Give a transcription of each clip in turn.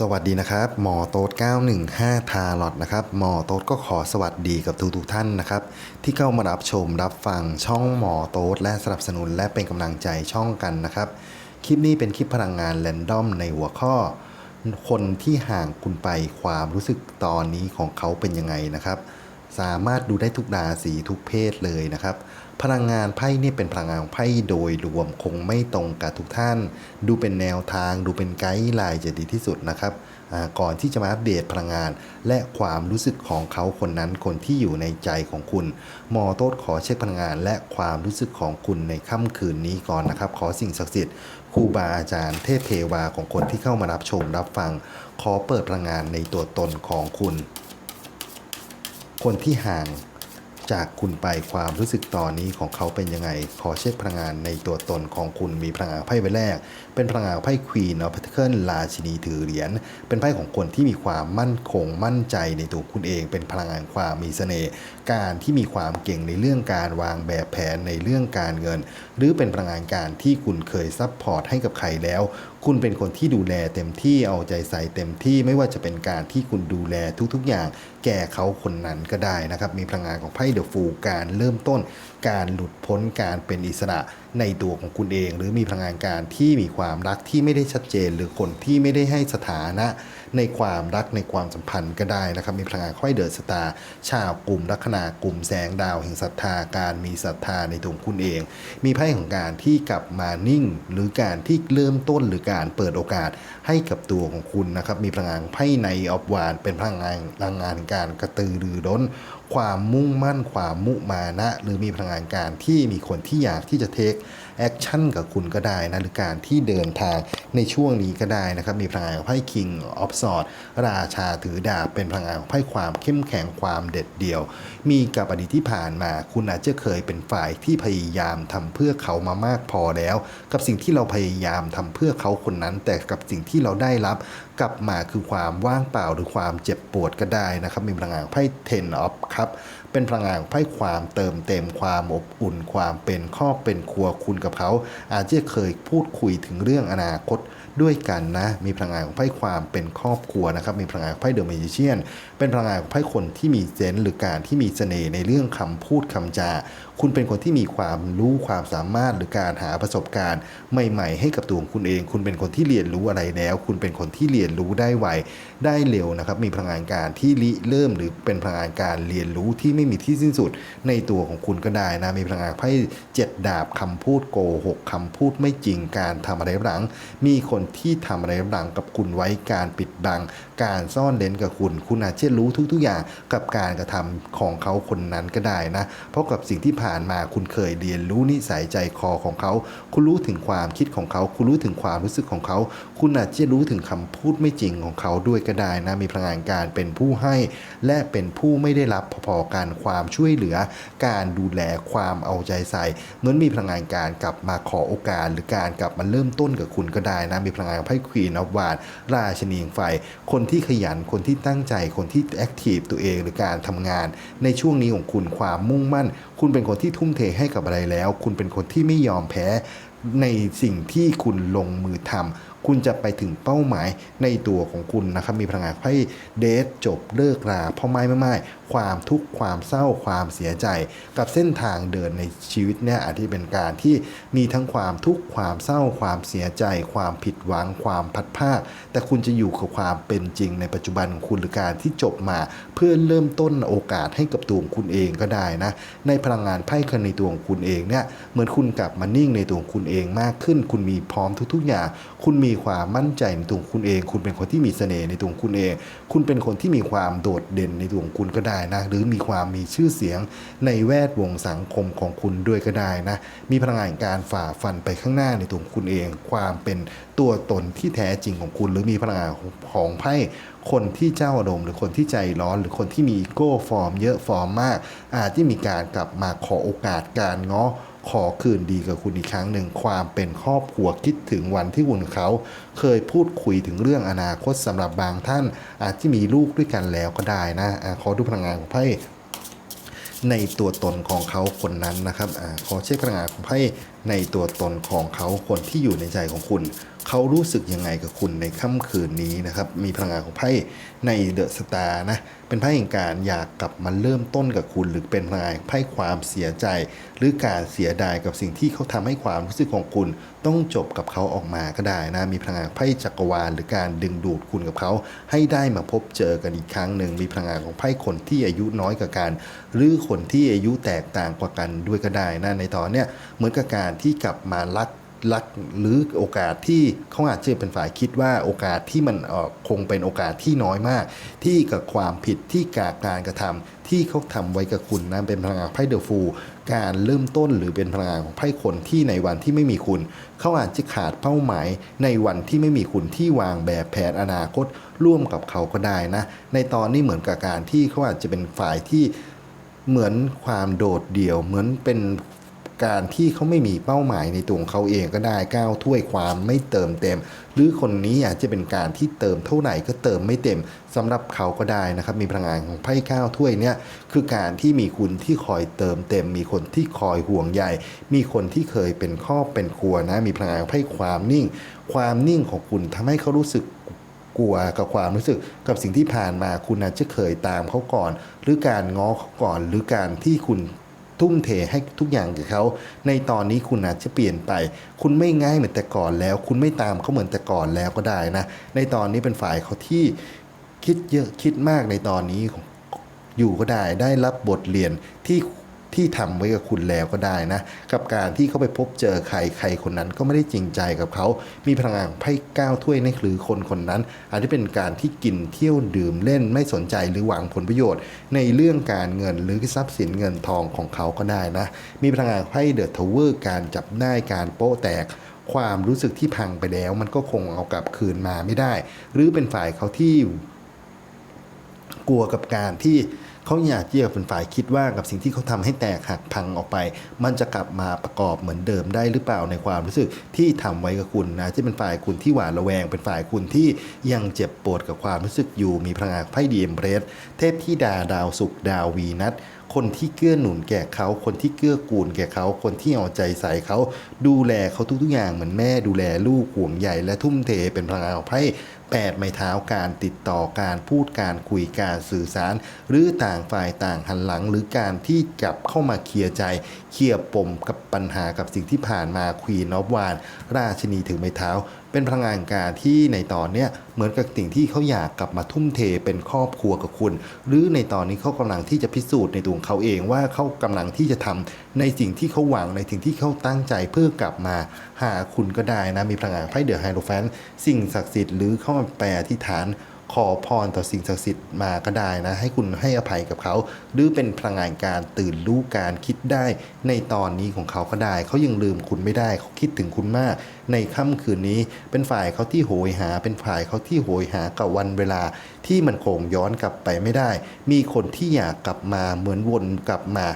สวัสดีนะครับหมอโต๊ด915 ทาลอตนะครับหมอโต๊ดก็ขอสวัสดีกับทุกทุกๆท่านนะครับที่เข้ามารับชมรับฟังช่องหมอโต๊ดและสนับสนุนและเป็นกำลังใจช่องกันนะครับคลิปนี้เป็นคลิปพลังงานแรนดอมในหัวข้อ คนที่ห่างคุณไปความรู้สึกตอนนี้ของเขาเป็นยังไงนะครับ สามารถดูได้ทุกราศีทุกเพศเลยนะครับ พลังงานไพ่เนี่ยเป็นพลังงานของไพ่โดยรวมคงไม่ตรงกับทุกท่าน ดูเป็นแนวทาง ดูเป็นไกด์ไลน์จะดีที่สุดนะครับก่อนที่จะมาอัปเดตพลังงาน และความรู้สึกของเขาคนนั้นคนที่อยู่ในใจของคุณหมอโต๊ดขอเช็คพลังงาน และความรู้สึกของคุณในค่ำคืนนี้ก่อนนะครับ ขอสิ่งศักดิ์สิทธิ์ครูบาอาจารย์เทพเทวาของคนที่เข้ามารับชมรับฟัง ขอเปิดพลังงานในตัวตนของคุณ คนที่ห่าง จากคุณไปความรู้สึกตอนนี้ของเขาเป็นยังไง ขอเช็คพลังงานในตัวตนของคุณมีพลังงานไพ่ใบแรก เป็นพลังงานไพ่ควีนอ f พ e เทิลราชินีถือเหรียญเป็นไพ่ของคนที่มีความมั่นคงมั่นใจในตัวคุณเอง เป็นพลังงานความมีเสน่ห์การที่มีความเก่งในเรื่องการวางแบบแผนในเรื่องการเงิน หรือเป็นพลังงานการที่คุณเคยซัพพอร์ตให้กับใครแล้ว คุณเป็นคนที่ดูแลเต็มที่เอาใจใส่เต็มที่ไม่ว่าจะเป็นการที่คุณดูแลทุกๆอย่าง แก่เขาคนนั้นก็ได้นะครับ มีพลังงานของไพ่เดอะฟูการเริ่มต้น การหลุดพ้นการเป็นอิสระในตัวของคุณเอง หรือมีพลังงานการที่มีความรักที่ไม่ได้ชัดเจน หรือคนที่ไม่ได้ให้สถานะในความรักในความสัมพันธ์ก็ได้นะครับ มีพลังงานค่อยเดินสตาร์ชาวกลุ่มลัคนากลุ่มแสงดาวแห่งศรัทธาการมีศรัทธาในตัวคุณเอง มีไพ่ของการที่กลับมานิ่ง หรือการที่เริ่มต้นหรือการเปิดโอกาสให้กับตัวของคุณนะครับ มีพลังงานไพ่ในออฟวาน เป็นพลังงานพลังงานการกระตือรือร้นความมุ่งมั่นความมุมานะ หรือมีพลังงานการที่มีคนที่อยากที่จะเทค แอคชั่นกับคุณก็ได้นะ หรือการที่เดินทางในช่วงนี้ก็ได้นะครับ มีพลังงานของไพ่ King of Swords ราชาถือดาบเป็นพลังงานของไพ่ความเข้มแข็งความเด็ดเดี่ยว มีกับอดีตที่ผ่านมา คุณอาจจะเคยเป็นฝ่ายที่พยายามทำเพื่อเขามามากพอแล้ว กับสิ่งที่เราพยายามทำเพื่อเขาคนนั้น แต่กับสิ่งที่เราได้รับ กลับมาคือความว่างเปล่าหรือความเจ็บปวดก็ได้นะครับ มีพลังงานไพ่ Ten of ครับ เป็นพลังงานของไพ่ความเติมเต็มความอบอุ่น ความเป็นครอบเป็นครัวคุณกับเขา อาจจะเคยพูดคุยถึงเรื่องอนาคตด้วยกันนะ มีพลังงานของไพ่ความเป็นครอบครัวนะครับ มีพลังงานของไพ่เดอะเมจิเชียน เป็นพลังงานของไพ่คนที่มีเซนส์หรือการที่มีเสน่ห์ในเรื่องคำพูดคำจาคุณเป็นคนที่มีความรู้ความสามารถหรือการหาประสบการณ์ ใหม่ ๆ ให้กับตัวของคุณเอง คุณเป็นคนที่เรียนรู้อะไรแล้ว คุณเป็นคนที่เรียนรู้ได้ไวได้เร็วนะครับ มีพลังงานการที่ริเริ่มหรือเป็นพลังงานการเรียนรู้ที่ไม่มีที่สิ้นสุดในตัวของคุณก็ได้นะมีพลังงานไพ่เจ็ดดาบคำพูดโกหกคำพูดไม่จริงการทำอะไรหลัง มีคนที่ทำอะไรหลังกับคุณไว้การปิดบัง การซ่อนเลนกับคุณ คุณอาจจะรู้ทุกๆอย่างกับการกระทำของเขาคนนั้นก็ได้นะเพราะกับสิ่งที่ผ่านมาคุณเคยเรียนรู้นิสัยใจคอของเขา คุณรู้ถึงความคิดของเขา คุณรู้ถึงความรู้สึกของเขา คุณอาจจะรู้ถึงคำพูดไม่จริงของเขาด้วยก็ได้นะมีพลังงานการเป็นผู้ให้ และเป็นผู้ไม่ได้รับพอๆกันความช่วยเหลือ การดูแลความเอาใจใส่เหมือนมีพลังงานการกลับมาขอโอกาส หรือการกลับมาเริ่มต้นกับคุณก็ได้นะมีพลังงานไพ่ควีนอฟวานราชนีงไฟ คนที่ขยันคนที่ตั้งใจคนที่แอคทีฟตัวเองหรือการทำงาน ในช่วงนี้ของคุณความมุ่งมั่น คุณเป็นคนที่ทุ่มเทให้กับอะไรแล้ว คุณเป็นคนที่ไม่ยอมแพ้ในสิ่งที่คุณลงมือทำคุณจะไปถึงเป้าหมายในตัวของคุณนะครับ มีพลังงานไพ่เดทจบเลิกราพ่อไม้ไม่ไม่ความทุกข์ความเศร้าความเสียใจ กับเส้นทางเดินในชีวิตเนี่ยอาจจะเป็นการที่มีทั้งความทุกข์ความเศร้าความเสียใจ ความผิดหวังความพัดภาค แต่คุณจะอยู่กับความเป็นจริงในปัจจุบันของคุณหรือการที่จบมา เพื่อเริ่มต้นโอกาสให้กับตัวของคุณเองก็ได้นะ ในพลังงานไพ่คันในตัวของคุณเองเนี่ยเหมือนคุณกลับมานิ่งในตัวของคุณเองมากขึ้น คุณมีพร้อมทุกๆอย่าง คุณมีความมั่นใจในตัวของคุณเอง คุณเป็นคนที่มีเสน่ห์ในตัวของคุณเอง คุณเป็นคนที่มีความโดดเด่นในตัวของคุณก็ได้นะ หรือมีความมีชื่อเสียงในแวดวงสังคมของคุณด้วยก็ได้นะ มีพลังงานการฝ่าฟันไปข้างหน้าในตัวคุณเอง ความเป็นตัวตนที่แท้จริงของคุณ หรือมีพลังงานของไพ่คนที่เจ้าอารมณ์หรือคนที่ใจร้อนหรือคนที่มีอีโก้ฟอร์ม เยอะฟอร์มมาก อาจจะมีการกลับมาขอโอกาสการง้อ ขอคืนดีกับคุณอีกครั้งหนึ่งความเป็นครอบครัวคิดถึงวันที่คุณเขา เคยพูดคุยถึงเรื่องอนาคตสำหรับบางท่าน อาจจะมีลูกด้วยกันแล้วก็ได้นะอะขอดูพลังงานของไพ่ในตัวตนของเขาคนนั้นนะครับอขอเช็คพลังงานของไพ่ในตัวตนของเขาคนที่อยู่ในใจของคุณ เขารู้สึกยังไงกับคุณในค่ำคืนนี้นะครับ มีพลังงานของไพ่ในเดอะสตาร์นะ เป็นไพ่แห่งการอยากกลับมาเริ่มต้นกับคุณ หรือเป็นพลังงานไพ่ความเสียใจ หรือการเสียดายกับสิ่งที่เขาทำให้ความรู้สึกของคุณ ต้องจบกับเขาออกมาก็ได้นะ มีพลังงานไพ่จักรวาล หรือการดึงดูดคุณกับเขา ให้ได้มาพบเจอกันอีกครั้งหนึ่ง มีพลังงานของไพ่คนที่อายุน้อยกว่ากัน หรือคนที่อายุแตกต่างกว่ากันด้วยก็ได้นะ ในตอนเนี้ยเหมือนกับการที่กลับมารักลัก หรือโอกาสที่เขาอาจจะเป็นฝ่ายคิดว่าโอกาสที่มันคงเป็นโอกาสที่น้อยมาก ที่กับความผิดที่กาการกระทำที่เขาทำไว้กับคุณนะเป็นพลังงานไพ่เดอะฟูการเริ่มต้นหรือเป็นพลังงานของไพ่คนที่ในวันที่ไม่มีคุณ เขาอาจจะขาดเป้าหมายในวันที่ไม่มีคุณที่วางแบบแผนอนาคตร่วมกับเขาก็ได้นะ ในตอนนี้เหมือนกับการที่เขาอาจจะเป็นฝ่ายที่เหมือนความโดดเดี่ยว เหมือนเป็น การที่เขาไม่มีเป้าหมายในตัวของเขาเองก็ได้ก้าวถ้วยความไม่เติมเต็ม หรือคนนี้อาจจะเป็นการที่เติมเท่าไหร่ก็เติมไม่เต็มสำหรับเขาก็ได้นะครับมีพลังงานของไพ่ก้าวถ้วยเนี่ยคือการที่มีคุณที่คอยเติมเต็ม มีคนที่คอยห่วงใยมีคนที่เคยเป็นครอบเป็นครัวนะมีพลังงานไพ่ความนิ่ง ความนิ่งของคุณทำให้เขารู้สึกกลัวกับความรู้สึกกับสิ่งที่ผ่านมาคุณอาจจะเคยตามเขาก่อน หรือการง้อเขาก่อนหรือการที่คุณ ทุ่มเทให้ทุกอย่างกับเขา ในตอนนี้คุณอาจจะเปลี่ยนไป คุณไม่ง่ายเหมือนแต่ก่อนแล้ว คุณไม่ตามเขาเหมือนแต่ก่อนแล้วก็ได้นะ ในตอนนี้เป็นฝ่ายเขาที่คิดเยอะคิดมากในตอนนี้อยู่ก็ได้ได้รับบทเรียนที่ ที่ทำไว้กับคุณแล้วก็ได้นะกับการที่เขาไปพบเจอใครใครคนนั้นก็ไม่ได้จริงใจกับเขา มีพลังงานไพ่ก้าวถ้วยในหรือคนคนนั้นอาจจะเป็นการที่กินเที่ยวดื่มเล่นไม่สนใจหรือหวังผลประโยชน์ ในเรื่องการเงินหรือทรัพย์สินเงินทองของเขาก็ได้นะ มีพลังงานไพ่เดอะทาวเวอร์การจับได้การโป๊ะแตกความรู้สึกที่พังไปแล้วมันก็คงเอากลับคืนมาไม่ได้ หรือเป็นฝ่ายเขาที่กลัวกับการที่ เขาอยากที่จะเป็นฝ่ายคิดว่ากับสิ่งที่เขาทำให้แตกหักพังออกไป มันจะกลับมาประกอบเหมือนเดิมได้หรือเปล่าในความรู้สึกที่ทำไว้กับคุณนะที่เป็นฝ่ายคุณที่หวาดระแวง เป็นฝ่ายคุณที่ยังเจ็บปวดกับความรู้สึกอยู่มีพลังงานไพ่ดีเอ็มเบรสเทพที่ดาดาวสุกดาววีนัทคนที่เกื้อหนุนแก่เขา คนที่เกื้อกูลแก่เขา คนที่เอาใจใส่เขา ดูแลเขาทุกๆอย่างเหมือนแม่ดูแลลูกห่วงใหญ่และทุ่มเทเป็นพลังงานของไพ่ แปดไม้เท้าการติดต่อการพูดการคุยการสื่อสาร หรือต่างฝ่ายต่างหันหลัง หรือการที่จับเข้ามาเคลียร์ใจ เคลียร์ปมกับปัญหากับสิ่งที่ผ่านมาควีนอฟวานราชินีถือไม้เท้า เป็นพลังงานการที่ในตอนเนี้ยเหมือนกับสิ่งที่เขาอยากกลับมาทุ่มเทเป็นครอบครัวกับคุณ หรือในตอนนี้เขากำลังที่จะพิสูจน์ในตัวเขาเองว่าเขากำลังที่จะทำในสิ่งที่เขาหวังในสิ่งที่เขาตั้งใจเพื่อกลับมาหาคุณก็ได้นะมีพลังงานไพ่เดือะไฮโรแฟนสิ่งศักดิ์สิทธิ์หรือเข้ามาแปลที่ฐาน ขอพรต่อสิ่งศักดิ์สิทธิ์มาก็ได้นะ ให้คุณให้อภัยกับเขา หรือเป็นพลังงานการตื่นรู้การคิดได้ในตอนนี้ของเขาก็ได้ เขายังลืมคุณไม่ได้ เขาคิดถึงคุณมาก ในค่ำคืนนี้ เป็นฝ่ายเขาที่โหยหา เป็นฝ่ายเขาที่โหยหากับวันเวลาที่มันคงย้อนกลับไปไม่ได้ มีคนที่อยากกลับมาเหมือนวนกลับมา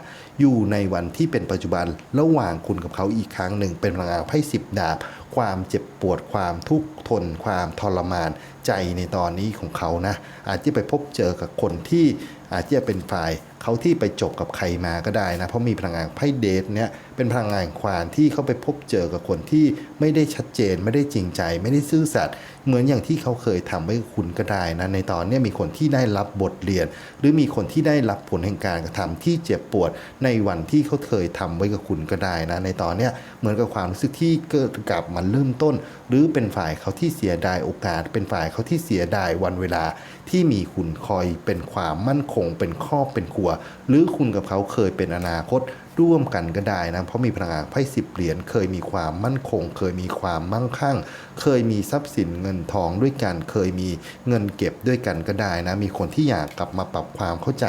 อยู่ในวันที่เป็นปัจจุบันระหว่างคุณกับเขาอีกครั้งหนึ่งเป็นพลังงานไพ่สิบดาบ ความเจ็บปวดความทุกข์ทน ความทรมานใจในตอนนี้ของเขานะ อาจจะไปพบเจอกับคนที่อาจจะเป็นฝ่าย เขาที่ไปจบกับใครมาก็ได้นะ เพราะมีพลังงานไพ่เดทเนี่ยเป็นพลังงานความที่เขาไปพบเจอกับคนที่ไม่ได้ชัดเจน ไม่ได้จริงใจ ไม่ได้ซื่อสัตย์เหมือนอย่างที่เขาเคยทำไว้กับคุณก็ได้นะในตอนนี้มีคนที่ได้รับบทเรียน หรือมีคนที่ได้รับผลแห่งการกระทำที่เจ็บปวด ในวันที่เขาเคยทำไว้กับคุณก็ได้นะ ในตอนนี้เหมือนกับความรู้สึกที่เกิดกลับมาเริ่มต้น หรือเป็นฝ่ายเขาที่เสียดายโอกาส เป็นฝ่ายเขาที่เสียดายวันเวลาที่มีคุณคอยเป็นความมั่นคง เป็นครอบเป็นครัวหรือคุณกับเขาเคยเป็นอนาคต ร่วมกันก็ได้นะเพราะมีพลังงานไพ่สิบเหรียญเคยมีความมั่นคง เคยมีความมั่งคั่ง เคยมีทรัพย์สินเงินทองด้วยกัน เคยมีเงินเก็บด้วยกันก็ได้นะมีคนที่อยากกลับมาปรับความเข้าใจ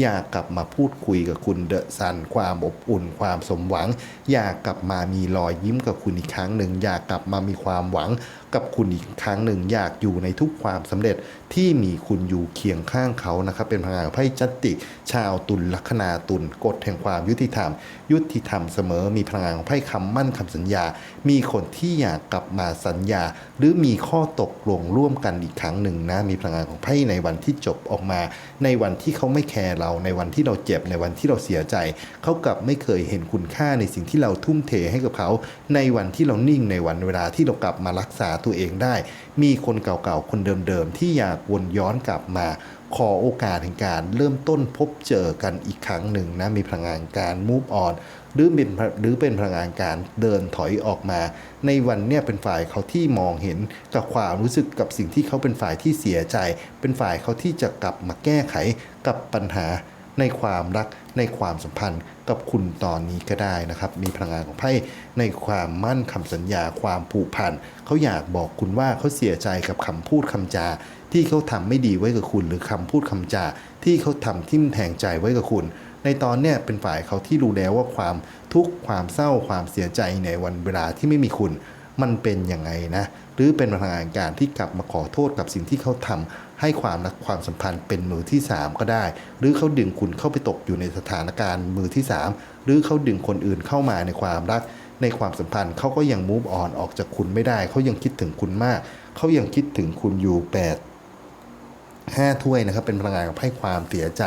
อยากกลับมาพูดคุยกับคุณเดอะซันความอบอุ่น ความสมหวัง อยากกลับมามีรอยยิ้มกับคุณอีกครั้งหนึ่งอยากกลับมามีความหวังกับคุณอีกครั้งหนึ่งอยากอยู่ในทุกความสำเร็จที่มีคุณอยู่เคียงข้างเขานะครับเป็นพลังงานไพ่จัตติ ชาวตุลลัคนาตุลกฎแห่งความยุติธรรมยุติธรรมเสมอ มีพลังงานของไพ่คำมั่นคำสัญญา มีคนที่อยากกลับมาสัญญา หรือมีข้อตกลงร่วมกันอีกครั้งหนึ่งนะ มีพลังงานของไพ่ในวันที่จบออกมา ในวันที่เขาไม่แคร์เรา ในวันที่เราเจ็บ ในวันที่เราเสียใจ เขากลับไม่เคยเห็นคุณค่าในสิ่งที่เราทุ่มเทให้กับเขา ในวันที่เรานิ่ง ในวันเวลาที่เรากลับมารักษาตัวเองได้ มีคนเก่าๆ คนเดิมๆ ที่อยากวนย้อนกลับมา ขอโอกาสแห่งการเริ่มต้นพบเจอกันอีกครั้งหนึ่งนะ มีพลังงานการ move on หรือเป็นหรือเป็นพลังงานการเดินถอยออกมา ในวันเนี้ยเป็นฝ่ายเขาที่มองเห็นกับความรู้สึกกับสิ่งที่เขาเป็นฝ่ายที่เสียใจ เป็นฝ่ายเขาที่จะกลับมาแก้ไขกับปัญหา ในความรักในความสัมพันธ์กับคุณตอนนี้ก็ได้นะครับ มีพลังงานของไพ่ในความมั่นคำสัญญา ความผูกพันเขาอยากบอกคุณว่าเขาเสียใจกับคำพูดคำจา ที่เขาทำไม่ดีไว้กับคุณ หรือคำพูดคำจา ที่เขาทำทิ่มแทงใจไว้กับคุณ ในตอนเนี้ยเป็นฝ่ายเขาที่รู้แล้วว่าความทุกข์ความเศร้าความเสียใจในวันเวลาที่ไม่มีคุณ มันเป็นยังไงนะ หรือเป็นพลังงานการที่กลับมาขอโทษกับสิ่งที่เขาทำให้ความรักความสัมพันธ์เป็นมือที่ 3 ก็ได้ หรือเขาดึงคุณเข้าไปตกอยู่ในสถานการณ์มือที่ 3 หรือเขาดึงคนอื่นเข้ามาในความรัก ในความสัมพันธ์เขาก็ยังมูฟออนออกจากคุณไม่ได้ เขายังคิดถึงคุณมาก เขายังคิดถึงคุณอยู่แปดห้าถ้วยนะครับเป็นพลังงานของไพ่ความเสียใจ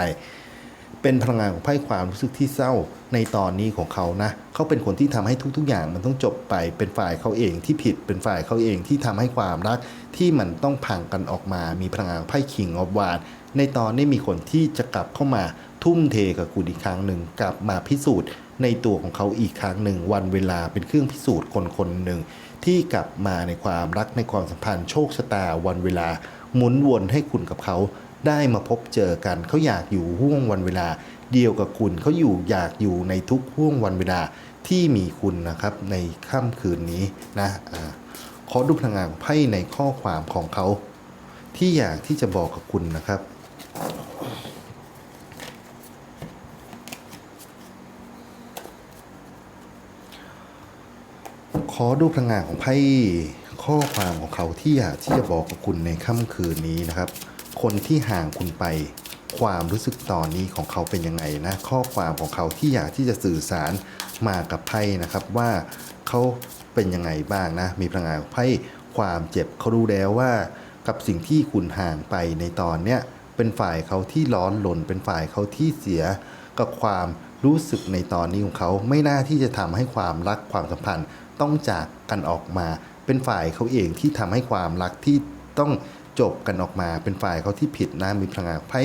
เป็นพลังงานของไพ่ความรู้สึกที่เศร้าในตอนนี้ของเขานะเขาเป็นคนที่ทำให้ทุก ๆ อย่างมันต้องจบไปเป็นฝ่ายเขาเองที่ผิดเป็นฝ่ายเขาเองที่ทำให้ความรัก ที่มันต้องพังกันออกมา มีพลังงานไพ่คิงออฟวานในตอนนี้มีคนที่จะกลับเข้ามาทุ่มเทกับคุณอีกครั้งหนึ่งกลับมาพิสูจน์ในตัวของเขาอีกครั้งหนึ่ง วันเวลาเป็นเครื่องพิสูจน์คนคนหนึ่งที่กลับมาในความรักในความสัมพันธ์โชคชะตาวันเวลาหมุนวนให้คุณกับเขา ได้มาพบเจอกัน เขาอยากอยู่ห่วงวันเวลา เดียวกับคุณเขาอยู่อยากอยู่ในทุกห่วงวันเวลาที่มีคุณนะครับในค่ำคืนนี้นะอาขอดูพลังงานไพ่ในข้อความของเขา ที่อยากที่จะบอกกับคุณนะครับขอดูพลังงานของไพ่ข้อความของเขาที่อยากที่จะบอกกับคุณในค่ำคืนนี้นะครับ คนที่ห่างคุณไป ความรู้สึกตอนนี้ของเขาเป็นยังไงนะ ข้อความของเขาที่อยากที่จะสื่อสารมากับไพ่นะครับว่าเขาเป็นยังไงบ้างนะ มีพลังงานไพ่ความเจ็บเขารู้แล้วว่า กับสิ่งที่คุณห่างไปในตอนเนี้ยเป็นฝ่ายเขาที่ร้อนหล่นเป็นฝ่ายเขาที่เสียกับความรู้สึกในตอนนี้ของเขาไม่น่าที่จะทำให้ความรักความสัมพันธ์ต้องจากกันออกมา เป็นฝ่ายเขาเองที่ทำให้ความรักที่ต้อง จบกันออกมาเป็นฝ่ายเขาที่ผิดนะมีพลังงานไพ่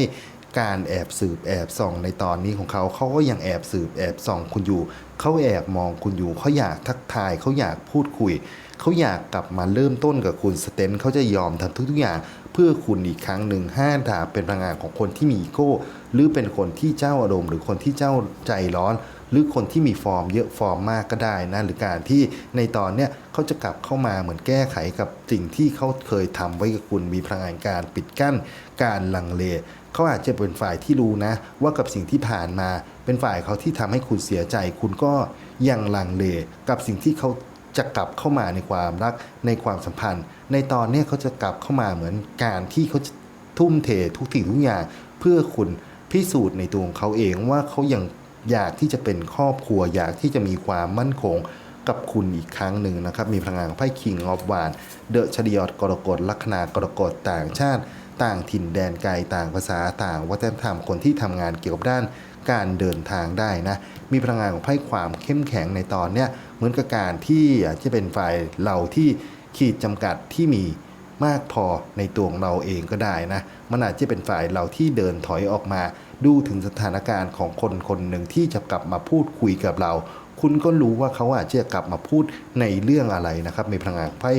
การแอบสืบแอบส่องในตอนนี้ของเขาเขาก็ยังแอบสืบแอบส่องคุณอยู่เขาแอบมองคุณอยู่เขาอยากทักทายเขาอยากพูดคุยเขาอยากกลับมาเริ่มต้นกับคุณสเตนเขาจะยอมทำทุกๆอย่างเพื่อคุณอีกครั้งหนึ่งห้าดาเป็นพลังงานของคนที่มีอีโก้ หรือเป็นคนที่เจ้าอารมณ์หรือคนที่เจ้าใจร้อน หรือคนที่มีฟอร์มเยอะฟอร์มมากก็ได้นะหรือการที่ในตอนเนี้ยเขาจะกลับเข้ามาเหมือนแก้ไขกับสิ่งที่เขาเคยทำไว้กับคุณมีพลังงานการปิดกั้นการลังเลเขาอาจจะเป็นฝ่ายที่รู้นะ ว่ากับสิ่งที่ผ่านมา เป็นฝ่ายเขาที่ทำให้คุณเสียใจ คุณก็ยังลังเลกับสิ่งที่เขาจะกลับเข้ามาในความรักในความสัมพันธ์ ในตอนเนี้ยเขาจะกลับเข้ามาเหมือนการที่เขาทุ่มเททุกสิ่งทุกอย่าง เพื่อคุณพิสูจน์ในตัวของเขาเองว่าเขายัง อยากที่จะเป็นครอบครัว อยากที่จะมีความมั่นคงกับคุณอีกครั้งหนึ่งนะครับ มีพลังงานของไพ่คิงออฟวานเดอะชดีออดกรกฎลัคนากรกฎต่างชาติ ต่างถิ่นแดนไกลต่างภาษาต่างวัฒนธรรมคนที่ทำงานเกี่ยวกับด้านการเดินทางได้นะ มีพลังงานของไพ่ความเข้มแข็งในตอนเนี้ยเหมือนกับการที่จะเป็นฝ่ายเราที่ขีดจำกัดที่มีมากพอในตัวของเราเองก็ได้นะ มันอาจจะเป็นฝ่ายเราที่เดินถอยออกมา ดูถึงสถานการณ์ของคนคนหนึ่งที่จะกลับมาพูดคุยกับเรา คุณก็รู้ว่าเขาอาจจะกลับมาพูดในเรื่องอะไรนะครับมีพลังงานไพ่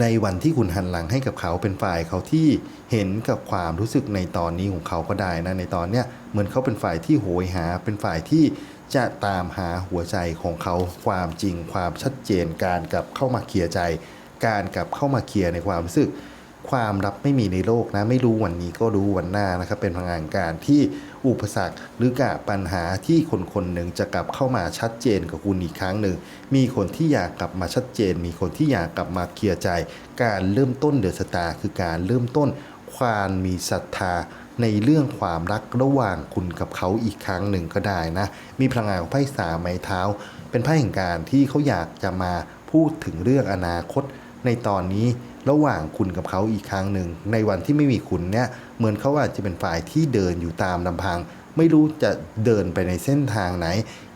ในวันที่คุณหันหลังให้กับเขาเป็นฝ่ายเขาที่เห็นกับความรู้สึกในตอนนี้ของเขาก็ได้นะในตอนเนี้ยเหมือนเขาเป็นฝ่ายที่โหยหา เป็นฝ่ายที่จะตามหาหัวใจของเขาความจริง ความชัดเจนการกลับเข้ามาเคลียร์ใจ การกลับเข้ามาเคลียร์ในความรู้สึก ความลับไม่มีในโลกนะไม่รู้วันนี้ก็รู้วันหน้านะครับเป็นพลังงานการที่อุปสรรคหรือกะปัญหาที่คนคนหนึ่งจะกลับเข้ามาชัดเจนกับคุณอีกครั้งหนึ่งมีคนที่อยากกลับมาชัดเจน มีคนที่อยากกลับมาเคลียร์ใจ การเริ่มต้นเดือดสตาร์คือการเริ่มต้นความมีศรัทธาในเรื่องความรักระหว่างคุณกับเขาอีกครั้งหนึ่งก็ได้นะ มีพลังงานของไพ่สามไม้เท้า เป็นไพ่แห่งการที่เขาอยากจะมาพูดถึงเรื่องอนาคต ในตอนนี้ระหว่างคุณกับเขาอีกครั้งหนึ่ง ในวันที่ไม่มีคุณเนี่ยเหมือนเขาอาจจะเป็นฝ่ายที่เดินอยู่ตามลำพัง ไม่รู้จะเดินไปในเส้นทางไหน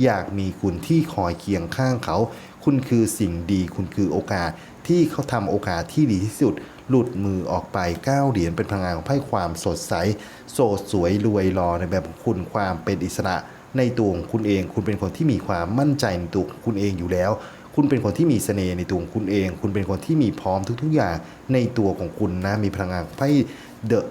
อยากมีคุณที่คอยเคียงข้างเขา คุณคือสิ่งดีคุณคือโอกาสที่เขาทำโอกาสที่ดีที่สุด หลุดมือออกไปก้าวเหรียญเป็นพลังงานของไพ่ความสดใส โสดสวยรวยรอในแบบของคุณความเป็นอิสระในตัวของคุณเอง คุณเป็นคนที่มีความมั่นใจในตัวของคุณเองอยู่แล้ว คุณเป็นคนที่มีเสน่ห์ในตัวของคุณเอง คุณเป็นคนที่มีพร้อมทุก ๆ อย่างในตัวของคุณนะ มีพลังงานไพ่เดอะ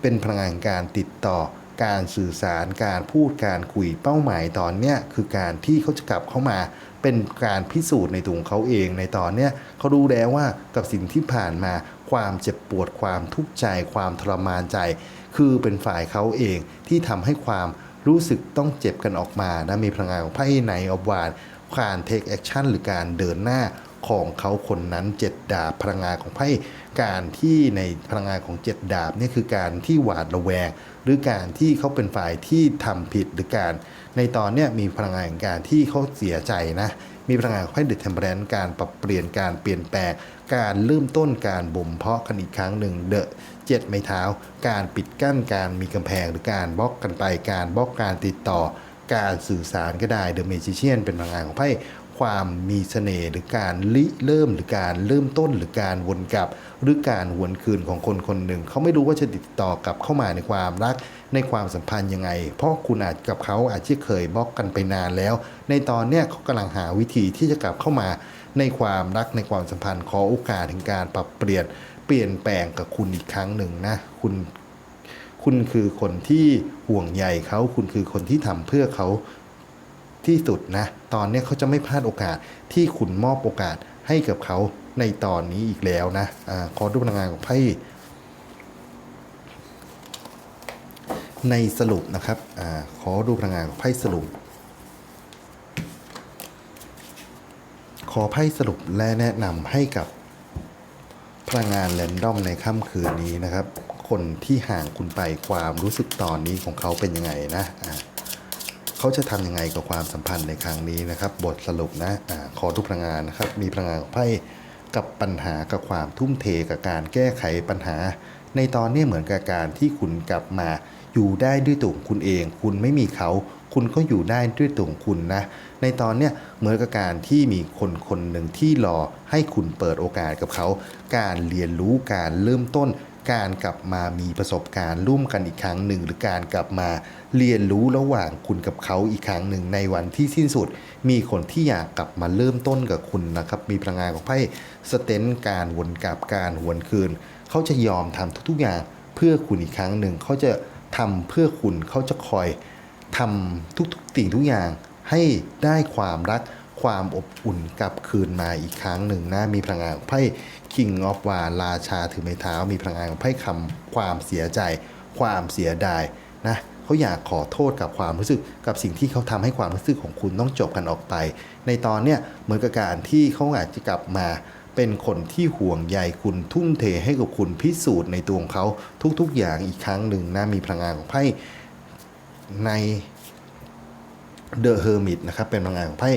เป็นพลังงานการติดต่อ การสื่อสาร การพูด การคุย เป้าหมายตอนเนี้ยคือการที่เขาจะกลับเข้ามาเป็นการพิสูจน์ในตัวของเขาเองในตอนเนี้ยเขารู้แล้วว่ากับสิ่งที่ผ่านมาความเจ็บปวดความทุกข์ใจ ความทรมานใจ คือเป็นฝ่ายเขาเองที่ทำให้ความรู้สึกต้องเจ็บกันออกมานะมีพลังงานของไพ่ในออบวาน การเทคแอคชั่นหรือการเดินหน้าของเขาคนนั้นเจ็ดดาบพลังงานของไพ่การที่ในพลังงานของเจ็ดดาบนี่คือการที่หวาดระแวง หรือการที่เขาเป็นฝ่ายที่ทำผิดหรือการ ในตอนเนี้ยมีพลังงานของการที่เขาเสียใจนะมีพลังงานของไพ่เดอะเทมเพลนการปรับเปลี่ยนการเปลี่ยนแปลงการเริ่มต้นการบ่มเพาะกันอีกครั้งหนึ่งเดอะเจ็ดไม้เท้า การปิดกั้นการมีกำแพงหรือการบล็อกกันไปการบล็อกการติดต่อ การสื่อสารก็ได้เดอะเมจิเชียนเป็นพลังงานของไพ่ความมีเสน่ห์หรือการริเริ่มหรือการเริ่มต้นหรือการวนกลับ หรือการหวนคืนของคนคนหนึ่ง เขาไม่รู้ว่าจะติดต่อกลับเข้ามาในความรักในความสัมพันธ์ยังไง เพราะคุณอาจกับเขาอาจจะเคยบล็อกกันไปนานแล้ว ในตอนเนี้ยเขากำลังหาวิธีที่จะกลับเข้ามา ในความรักในความสัมพันธ์ขอโอกาสถึงการปรับเปลี่ยนเปลี่ยนแปลงกับคุณอีกครั้งหนึ่งนะคุณ คุณคือคนที่ห่วงใยเขาคุณคือคนที่ทำเพื่อเขาที่สุดนะ ตอนนี้เขาจะไม่พลาดโอกาสที่คุณมอบโอกาสให้กับเขาในตอนนี้อีกแล้วนะอขอดูพลังงานของไพ่ในสรุปนะครับอขอดูพลังงานของไพ่สรุป ขอไพ่สรุปและแนะนำให้กับพลังงานแรนดอมในค่ำคืนนี้นะครับ คนที่ห่างคุณไปความรู้สึกตอนนี้ของเขาเป็นยังไงนะอ่าเขาจะทำยังไงกับความสัมพันธ์ในครั้งนี้นะครับ บทสรุปนะอาขอทุกพลังงานนะครับ มีพลังงานไพ่กับปัญหากับความทุ่มเทกับการแก้ไขปัญหา ในตอนนี้เหมือนกับการที่คุณกลับมาอยู่ได้ด้วยตัวคุณเอง คุณไม่มีเขา คุณก็อยู่ได้ด้วยตัวคุณนะ ในตอนเนี้ยเหมือนกับการที่มีคนคนหนึ่งที่รอให้คุณเปิดโอกาสกับเขา การเรียนรู้การเริ่มต้น การกลับมามีประสบการณ์ร่วมกันอีกครั้งหนึ่ง หรือการกลับมาเรียนรู้ระหว่างคุณกับเขาอีกครั้งหนึ่ง ในวันที่สิ้นสุด มีคนที่อยากกลับมาเริ่มต้นกับคุณนะครับ มีพลังงานของไพ่สเตนการวนกลับการหวนคืน เขาจะยอมทำทุกๆอย่างเพื่อคุณอีกครั้งหนึ่ง เขาจะทำเพื่อคุณเขาจะคอยทำทุกๆสิ่งทุกอย่างให้ได้ความรัก ความอบอุ่นกลับคืนมาอีกครั้งหนึ่งนะมีพลังงานของไพ่ King of w a ราชาถือไม้เท้า มีพลังงานของไพ่คำความเสียใจ ความเสียดายนะเขาอยากขอโทษกับความรู้สึกกับสิ่งที่เขาทำให้ความรู้สึกของคุณต้องจบกันออกไป ในตอนเนี้ยเหมือนกับการที่เขาอาจจะกลับมาเป็นคนที่ห่วงใยคุณทุ่มเทให้กับคุณพิสูจน์ในตัวของเขาทุกๆอย่างอีกครั้งหนึ่งนะมีพลังงานของไพ่ในเดอะเฮอร์มิตนะครับเป็นพลังงานของไพ่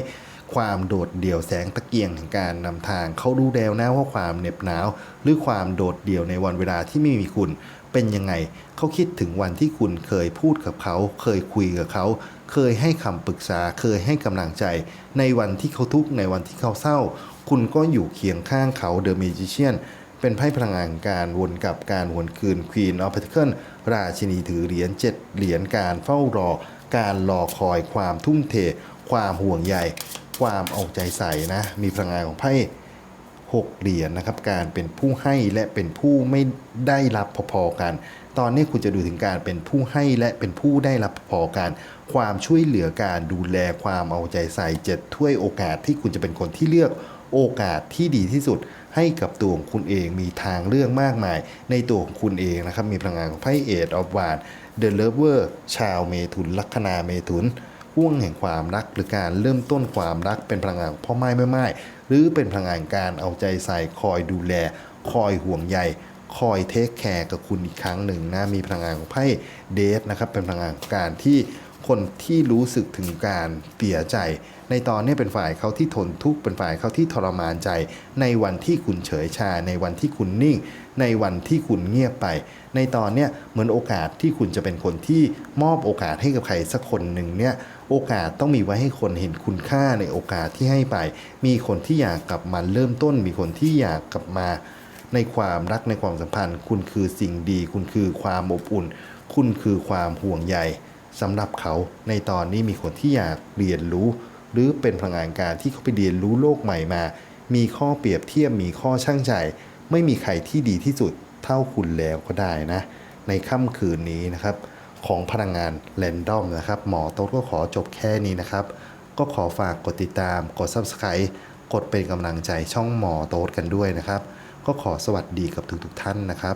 ความโดดเดี่ยวแสงตะเกียงแห่งการนำทาง เขารู้แล้วนะว่าความเหน็บหนาว หรือความโดดเดี่ยวในวันเวลาที่ไม่มีคุณ เป็นยังไง เขาคิดถึงวันที่คุณเคยพูดกับเขา เคยคุยกับเขา เคยให้คำปรึกษา เคยให้กำลังใจ ในวันที่เขาทุกข์ในวันที่เขาเศร้า คุณก็อยู่เคียงข้างเขาเดอะเมจิเชียนเป็นไพ่พลังงานการวนกลับการวนคืน Queen of Pentacles ราชินีถือเหรียญเจ็ดเหรียญการเฝ้ารอ การรอคอยความทุ่มเท ความห่วงใย ความเอาใจใส่นะ มีพลังงานของไพ่หกเหรียญนะครับ การเป็นผู้ให้และเป็นผู้ไม่ได้รับพอๆกัน ตอนนี้คุณจะดูถึงการเป็นผู้ให้และเป็นผู้ได้รับพอๆกัน ความช่วยเหลือการดูแลความเอาใจใส่เจ็ดถ้วยโอกาสที่คุณจะเป็นคนที่เลือกโอกาสที่ดีที่สุดให้กับตัวของคุณเองมีทางเลือกมากมาย ในตัวของคุณเองนะครับ มีพลังงานของไพ่เอ of อ a วานเดอะเลเวอร์ชาวเมถุนลัคนาเมถุน ห่วงแห่งความรักหรือการเริ่มต้นความรักเป็นพลังงานพ่อไม้แม่ไม้หรือเป็นพลังงานการเอาใจใส่คอยดูแล คอยห่วงใยคอยเทคแคร์กับคุณอีกครั้งหนึ่งนะมีพลังงานของไพ่เดทนะครับเป็นพลังงานการที่คนที่รู้สึกถึงการเสียใจ ในตอนนี้เป็นฝ่ายเขาที่ทนทุกข์เป็นฝ่ายเขาที่ทรมานใจ ในวันที่คุณเฉยชา ในวันที่คุณนิ่ง ในวันที่คุณเงียบไป ในตอนนี้เหมือนโอกาสที่คุณจะเป็นคนที่มอบโอกาสให้กับใครสักคนหนึ่งเนี่ย โอกาสต้องมีไว้ให้คนเห็นคุณค่าในโอกาสที่ให้ไป มีคนที่อยากกลับมาเริ่มต้น มีคนที่อยากกลับมาในความรักในความสัมพันธ์ คุณคือสิ่งดี คุณคือความอบอุ่น คุณคือความห่วงใยสำหรับเขาในตอนนี้มีคนที่อยากเรียนรู้ หรือเป็นพลังงานการที่เขาไปเรียนรู้โลกใหม่มา มีข้อเปรียบเทียบมีข้อช่างใจ ไม่มีใครที่ดีที่สุดเท่าคุณแล้วก็ได้นะ ในค่ำคืนนี้นะครับ ของพลังงานแรนดอมนะครับ หมอโต๊ดก็ขอจบแค่นี้นะครับ ก็ขอฝากกดติดตาม กด Subscribe กดเป็นกำลังใจช่องหมอโต๊ดกันด้วยนะครับ ก็ขอสวัสดีกับทุกๆท่านนะครับ